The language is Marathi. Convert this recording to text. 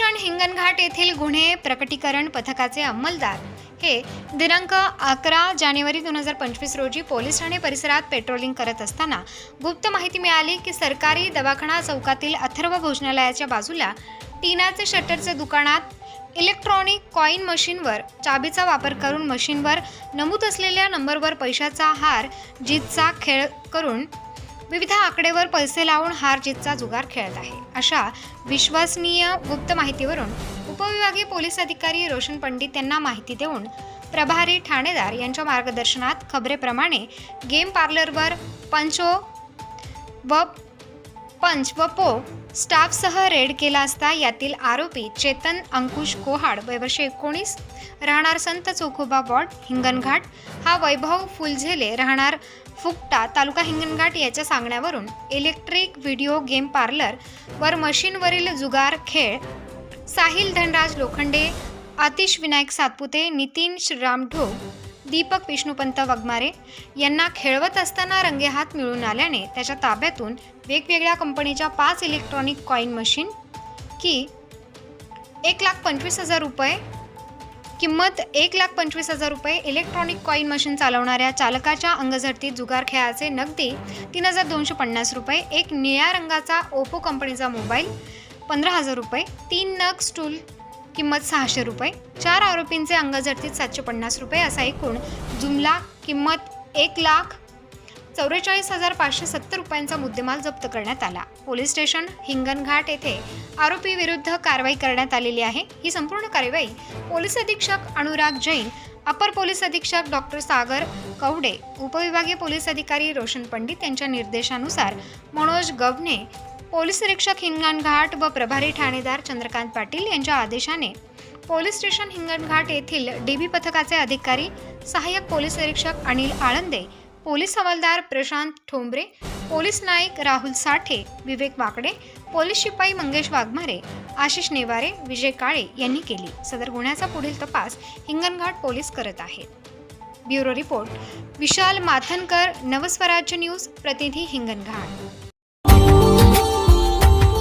स्टेशन हिंगणघाट येथील गुन्हे प्रकटीकरण पथकाचे अंमलदार. हे दिनांक अकरा जानेवारी दोन हजार पंचवीस रोजी पोलीस ठाणे परिसरात पेट्रोलिंग करत असताना गुप्त माहिती मिळाली की सरकारी दवाखाना चौकातील अथर्व भोजनालयाच्या बाजूला टीनाचे शटरचे दुकानात इलेक्ट्रॉनिक कॉईन मशीनवर चाबीचा वापर करून मशीनवर नमूद असलेल्या नंबरवर पैशाचा हार जीतचा खेळ करून विविध आकडेवर पैसे लावून हार जीतचा जुगार खेळत आहे. अशा विश्वसनीय गुप्त माहितीवरून उपविभागीय पोलीस अधिकारी रोशन पंडित यांना माहिती देऊन प्रभारी ठाणेदार यांच्या मार्गदर्शनात खबरेप्रमाणे गेम पार्लरवर पंचो व पंच व पो स्टाफसह रेड केला असता यातील आरोपी चेतन अंकुश कोहाड वयवर्ष एकोणीस राहणार संत चोखोबा वॉर्ड हिंगणघाट. हा वैभव फुलझेले राहणार फुकटा तालुका हिंगणघाट याच्या सांगण्यावरून इलेक्ट्रिक व्हिडिओ गेम पार्लर वर मशीनवरील जुगार खेळ. साहिल धनराज लोखंडे आतिश विनायक सातपुते नितीन श्रीराम ढोक दीपक विष्णुपंत वगमारे यांना खेळवत असताना रंगेहात मिळून आल्याने त्याच्या ताब्यातून वेगवेगळ्या कंपनीच्या पाच इलेक्ट्रॉनिक कॉईन मशीन की एक लाख पंचवीस हजार रुपये किंमत एक लाख पंचवीस हजार रुपये इलेक्ट्रॉनिक कॉईन मशीन चालवणाऱ्या चालकाच्या अंगझडतीत जुगार खेळाचे नगदी तीन हजार दोनशे पन्नास रुपये एक निळ्या रंगाचा ओप्पो कंपनीचा मोबाईल पंधरा हजार रुपये तीन नग स्टूल किंमत सहाशे रुपये. चार आरोपींचे अंगझडतीत सातशे पन्नास रुपये असा एकूण जुमला किंमत एक लाख चौवेचाळीस हजार पाचशे सत्तर रुपयांचा मुद्देमाल जप्त करण्यात आला. पोलीस स्टेशन हिंगणघाट येथे आरोपी विरुद्ध कारवाई करण्यात आलेली आहे. ही संपूर्ण कार्यवाही पोलीस अधीक्षक अनुराग जैन अपर पोलीस अधीक्षक डॉक्टर सागर कवडे उपविभागीय पोलीस अधिकारी रोशन पंडित यांच्या निर्देशानुसार मनोज गवणे पोलीस निरीक्षक हिंगणघाट व प्रभारी ठाणेदार चंद्रकांत पाटील यांच्या आदेशाने पोलीस स्टेशन हिंगणघाट येथील डीबी पथकाचे अधिकारी सहाय्यक पोलीस निरीक्षक अनिल आळंदे पोलीस हवालदार प्रशांत ठोंबरे पोलीस नाईक राहुल साठे विवेक वाकडे पोलीस शिपाई मंगेश वाघमारे आशिष नेवारे विजय काळे यांनी केली. सदर गुन्ह्याचा पुढील तपास हिंगणघाट पोलीस करत आहेत. Bureau report Vishal Mathankar Navswarajya news प्रतिनिधी Hinganghat